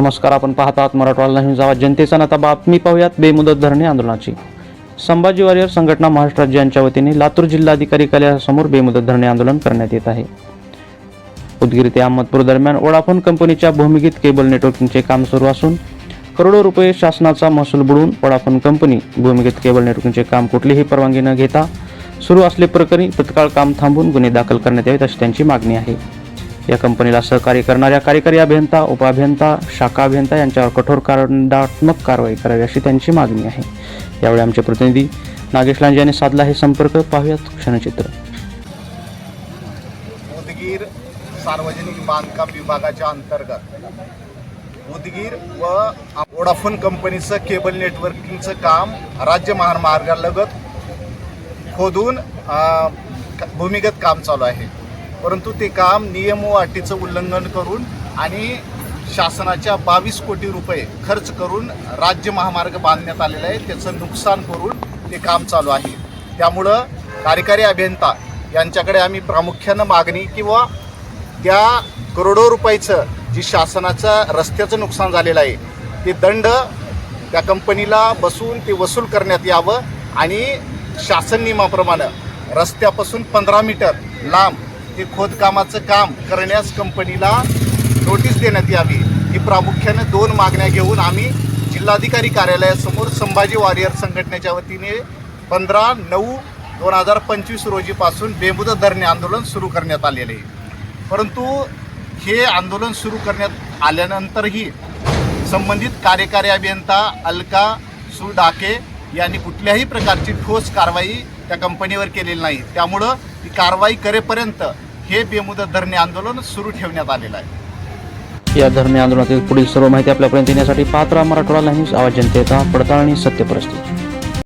नमस्कार आपण पाहत आहात मराठवाडा न्यूज आवाज. जनतेचा आता बातमी पाहूयात बेमुदत धरणे आंदोलनाची. संभाजी वारियर संघटना महाराष्ट्र राज्य यांच्या वतीने लातूर जिल्हाधिकारी कार्यालयासमोर बेमुदत धरणे आंदोलन करण्यात येत आहे. उदगीर ते अहमदपूर दरम्यान वोडाफोन कंपनीच्या भूमिगत केबल नेटवर्किंगचे काम सुरू असून करोडो रुपये शासनाचा महसूल बुडवून वोडाफोन कंपनी भूमिगत केबल नेटवर्किंगचे काम कुठलीही परवानगी न घेता सुरू असले प्रकरणी तत्काळ काम थांबून गुन्हे दाखल करण्यात यावेत अशी त्यांची मागणी आहे. या कंपनीला सहकार्य करणाऱ्या कार्यकारी अभियंता उपअभियंता शाखा अभियंता यांच्यावर कठोर कायदात्मक कारवाई करावी अशी त्यांची मागणी आहे. यावेळी आमचे प्रतिनिधी नागेश लांजे यांनी साधला हे संपर्क. पाहूयात क्षणचित्र. उदगीर सार्वजनिक बांधकाम विभागाच्या अंतर्गत उदगीर व वोडाफोन कंपनीचं केबल नेटवर्किंगचं काम राज्य महामार्गालगत खोदून भूमिगत काम चालू आहे. परंतु ते काम नियम व अटीचं उल्लंघन करून आणि शासनाच्या बावीस कोटी रुपये खर्च करून राज्य महामार्ग बांधण्यात आलेला आहे. त्याचं नुकसान करून ते काम चालू आहे. त्यामुळं कार्यकारी अभियंता यांच्याकडे आम्ही प्रामुख्यानं मागणी किंवा त्या करोडो रुपयाचं जी शासनाचं रस्त्याचं नुकसान झालेलं आहे ते दंड त्या कंपनीला बसून ते वसूल करण्यात यावं आणि शासन नियमाप्रमाणे रस्त्यापासून पंधरा मीटर लांब ते खोदकामाचं काम करण्यास कंपनीला नोटीस देण्यात यावी. ही प्रामुख्याने दोन मागण्या घेऊन आम्ही जिल्हाधिकारी कार्यालयासमोर संभाजी वारियर संघटनेच्या वतीने पंधरा नऊ दोन हजार पंचवीस रोजीपासून बेमुदत धरणे आंदोलन सुरू करण्यात आलेले परंतु हे आंदोलन सुरू करण्यात आल्यानंतरही संबंधित कार्यकारी अभियंता अलका सुडाके यांनी कुठल्याही प्रकारची ठोस कारवाई त्या कंपनीवर केलेली नाही. त्यामुळं ती कारवाई करेपर्यंत हे बेमुदत धरणे आंदोलन सुरू ठेवण्यात आलेलं आहे. या धरणे आंदोलनातील पुढील सर्व माहिती आपल्यापर्यंत येण्यासाठी पात्र मराठवाडा न्यूज आवाज जनतेचा पडताळणी सत्यपरिस्थिती